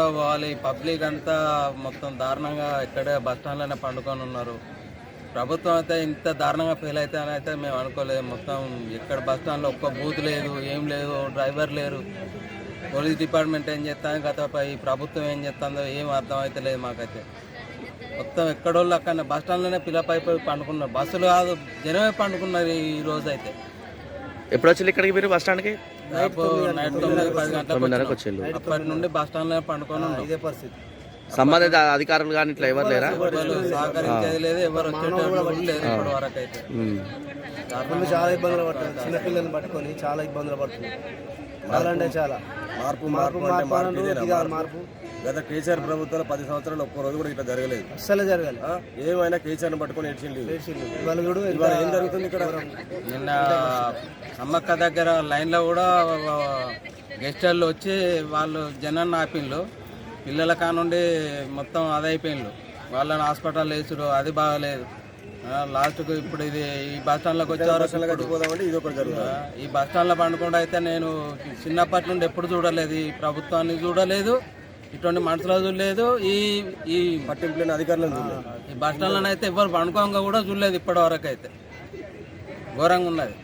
నడవకుండా పోవాలి. పబ్లిక్ అంతా మొత్తం దారుణంగా ఇక్కడే బస్ స్టాండ్లోనే పండుకొని ఉన్నారు. ప్రభుత్వం అయితే ఇంత దారుణంగా ఫెయిల్ అయితే అని అయితే మేము అనుకోలేదు. మొత్తం ఇక్కడ బస్ స్టాండ్లో ఒక్క బూత్ లేదు ఏం లేదు డ్రైవర్ లేరు. పోలీస్ డిపార్ట్మెంట్ ఏం చేస్తాను గత ఈ ప్రభుత్వం ఏం చేస్తుందో ఏం అర్థం అయితే లేదు మాకైతే. మొత్తం ఎక్కడోళ్ళు అక్కడ బస్ స్టాండ్లోనే పిల్లపై పండుకున్నారు. బస్సులు కాదు జనమే పండుకున్నారు ఈ రోజు అయితే ఎప్పుడు వచ్చి ఇక్కడికి మీరు బస్ స్టాండ్కి? తొమ్మిదిన్నరకు. వచ్చిండు అప్పటి నుండి బస్ స్టాండ్లోనే పండుకొని ఉన్నాం. ఇదే పరిస్థితి. సంబంధిత అధికారులు కానీ ఇట్లా ఎవరు లేరా? ఎవరు సహకరించేది లేదు ఎవరు కూడా లేదు ఇప్పటి వరకు అయితే. ఉమ్. మనం చాలా ఇబ్బందులు పడుతుంది చిన్నపిల్లల్ని పట్టుకొని చాలా ఇబ్బందులు పడుతుంది చాలా అంటే చాలా. మార్పు మార్పు మార్పు గత కేసీఆర్ ప్రభుత్వంలో పది సంవత్సరాలు ఒక్క రోజు కూడా ఇట్లా జరగలేదు. అస్సలే జరగాలి? ఏమైనా కేసీఆర్ పట్టుకొని ఏడ్చిండు ఇవాళ చూడు ఇవాళ ఏం జరుగుతుంది ఇక్కడ? నిన్న సమ్మక్క దగ్గర లైన్లో కూడా గెస్ట్ వాళ్ళు వచ్చి వాళ్ళు జనాన్ని ఆపిళ్ళు పిల్లల కానుండి మొత్తం అదైపోయిండ్రు. వాళ్ళని హాస్పిటల్ వేసుడు అది బాగలేదు. లాస్ట్కు ఇప్పుడు ఇది ఈ బస్ స్టాండ్లోకి వచ్చేవారు ఇది ఒకటి జరుగుతుంది. ఈ బస్ స్టాండ్లో పండుకుండా అయితే నేను చిన్నప్పటి నుండి ఎప్పుడు చూడలేదు. ఈ ప్రభుత్వాన్ని చూడలేదు. ఇటువంటి మనుషులు చూడలేదు. ఈ ఈ పట్టింపు లేని అధికారులను ఈ బస్ స్టాండ్లో అయితే ఎవరు పండుకోంగా కూడా చూడలేదు ఇప్పటి వరకు అయితే. ఘోరంగా ఉన్నది.